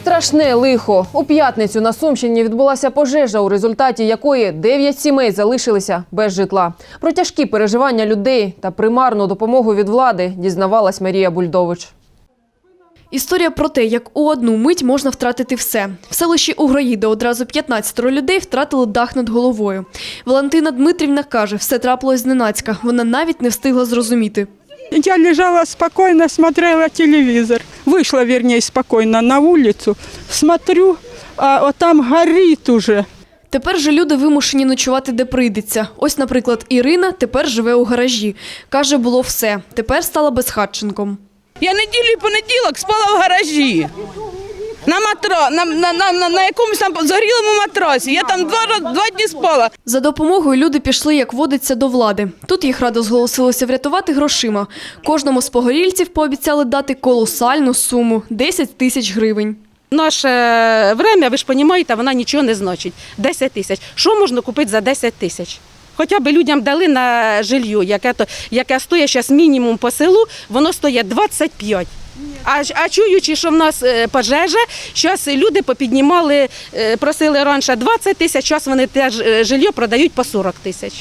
Страшне лихо. У п'ятницю на Сумщині відбулася пожежа, у результаті якої дев'ять сімей залишилися без житла. Про тяжкі переживання людей та примарну допомогу від влади дізнавалась Марія Бульдович. Історія про те, як у одну мить можна втратити все. В селищі Угроїда одразу 15 людей втратили дах над головою. Валентина Дмитрівна каже, все трапилось зненацька. Вона навіть не встигла зрозуміти. Я лежала спокойно, смотрела телевизор. Вышла, вернее, спокойно на улицу. Смотрю, а вот там горит уже. Тепер же люди вимушені ночувати, де прийдеться. Ось, наприклад, Ірина тепер живе у гаражі. Каже, було все. Тепер стала безхатченком. Я неділю і понеділок спала в гаражі. На матро, на, на, на, на, на якомусь там згорілому матрасі. Я там два, два дні спала. За допомогою люди пішли, як водиться, до влади. Тут їх радо зголосилося врятувати грошима. Кожному з погорільців пообіцяли дати колосальну суму – 10 тисяч гривень. Наше время, ви ж розумієте, вона нічого не значить. 10 тисяч. Що можна купити за 10 тисяч? Хоча б людям дали на жилье, яке, то, яке стоїть зараз мінімум по селу, воно стоїть 25. А, а чуючи, що в нас е, пожежа, зараз люди попіднімали, е, просили раніше 20 тисяч, зараз вони теж е, жилье продають по 40 тисяч.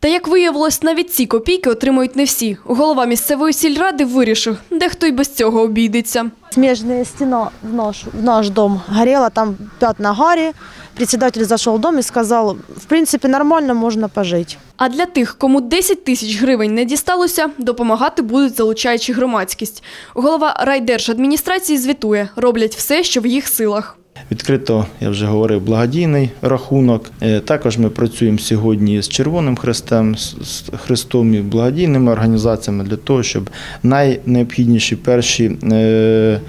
Та як виявилось, навіть ці копійки отримують не всі. Голова місцевої сільради вирішив, дехто й без цього обійдеться. Смежная стена в наш, в наш дом горела, там пятна гари. Председатель зайшов в дом і сказав, в принципі, нормально, можна пожити. А для тих, кому 10 тисяч гривень не дісталося, допомагати будуть, залучаючи громадськість. Голова райдержадміністрації звітує, роблять все, що в їх силах. Відкрито, я вже говорив, благодійний рахунок. Е, Також ми працюємо сьогодні з Червоним Хрестем, з Христом і благодійними організаціями для того, щоб найнеобхідніші перші е,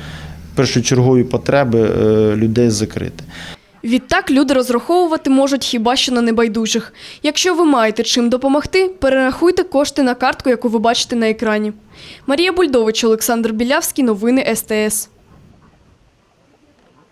першочергові потреби е, людей закрити. Відтак люди розраховувати можуть хіба що на небайдужих. Якщо ви маєте чим допомогти, перерахуйте кошти на картку, яку ви бачите на екрані. Марія Бульдович, Олександр Білявський, новини СТС.